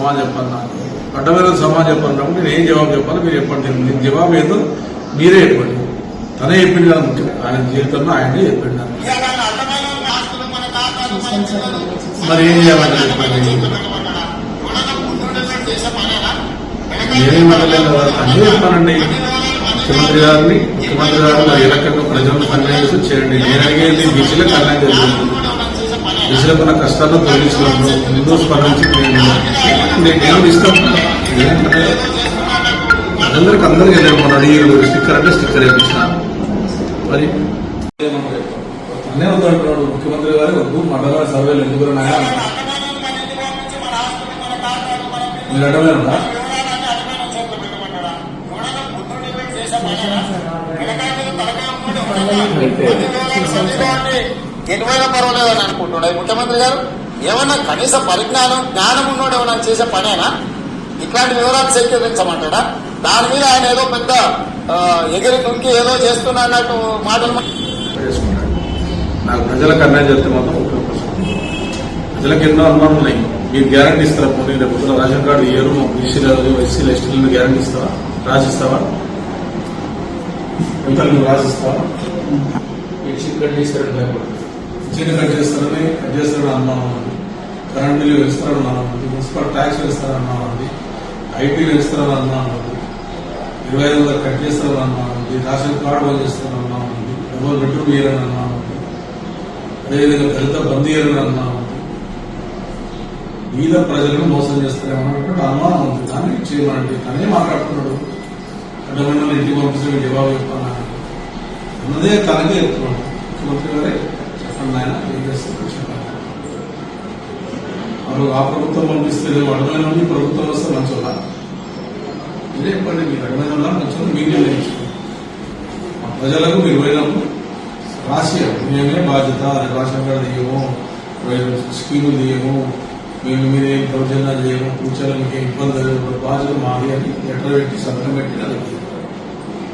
సమాజం చెప్పాలి నాకు అడ్డమైన సమాజం చెప్పాలన్నప్పుడు నేను ఏం జవాబు చెప్పాలి మీరు చెప్పండి. నేను- జవాబు ఏదో మీరే చెప్పండి. తనే చెప్పింది కదా ముఖ్యం. ఆయన జీవితంలో ఆయనే చెప్పింది నాకు. మరి ఏం చేయాలని చెప్పండి. నేనేం అనలేదు అన్నీ చెప్పానండి. ముఖ్యమంత్రి గారిని ముఖ్యమంత్రి గారు మరి ఏ రకంగా ప్రజలను కన్యాయం చేసి చేయండి నేను అడిగేది బీసీలో కన్యాయం జరుగుతుంది ఉన్న కష్టాలను తొలగించడంలో ముందు స్పందించి నేను ఇష్టం. ఏంటంటే అందరికి అందరికీ వెళ్ళాను మన అడిగి స్టిక్కర్ అంటే స్టిక్కర్ వేయించిన. మరి? అన్నీ వద్దంటున్నాడు ముఖ్యమంత్రి గారు వద్దు మండల సర్వేలు ఎందుకు ఉన్నాయా? మీరు ఉందా ఎటువైనా పర్వాలేదు అని అనుకుంటున్నాడు ముఖ్యమంత్రి గారు ఏమన్నా కనీస పరిజ్ఞానం జ్ఞానం ఉన్నోడు ఏమన్నా చేసే పనేనా? ఇట్లాంటి వివరాలు సేకరించమంటాడా? దాని మీద ఆయన ఏదో పెద్ద ఎగిరి దుంకి ఏదో చేస్తున్నా అన్నట్టు మాటలు నాకు ప్రజలకు అన్యాయం చేస్తే మాత్రం ప్రజలకు ఎన్నో అనుమానం ఉన్నాయి. మీరు గ్యారంటీ ఇస్తారా? పోనీ రేపు రేషన్ కార్డు మా బీసీలు ఎస్సీలు ఎస్టీలను గ్యారంటీ ఇస్తావా రాసిస్తావా? ఎంత రాసిస్తావా? ఎక్సిట్ కట్ చేస్తారని కట్ చేస్తారని కట్ చేస్తారని అనుమానం ఉంది. కరెంట్ బిల్లు వేస్తారని అనుమానం ఉంది. మున్సిపల్ ట్యాక్స్ వేస్తారని అనుమానం ఉంది. ఐటీ వేస్తారని అనుమానం ఉంది. ఇరవై ఐదు వందలు కట్ చేస్తారని అనుమానం ఉంది. రేషన్ కార్డు బంద్ చేస్తారని అనుమానం ఉంది. డబుల్ బెడ్రూమ్ ఇయ్యారని అనుమానం ఉంది. అదేవిధంగా దళిత బంద్ ఇయ్యారని అనుమానం ఉంది. మీద ప్రజలను మోసం చేస్తారేమన్నటువంటి అనుమానం ఉంది. దాన్ని చేయమనండి. తనే మాట్లాడుతున్నాడు. అడ్డమైన ఇంటికి పంపించిన జవాబు చెప్పాను అన్నదే తనకే చెప్తున్నాడు ముఖ్యమంత్రి ఆయన ఆ ప్రభుత్వం పంపిస్తే అడమైన ఈ ప్రభుత్వం వస్తే మంచోళ్ళ? ఇదే చెప్పండి మీరు అడమైన వాళ్ళ మంచోళ్ళు మీరే నేర్చుకోండి ప్రజలకు మీరు పోయినప్పుడు రాసి మేమే బాధ్యత రేషన్ కార్డు తీయము స్కీములు తీయము మేము మీరేం ఏం చేయము కూర్చోలో మీకు ఇబ్బంది లేదు బాధ్యత మాది అని లెటర్ పెట్టి సంతకం పెట్టి అది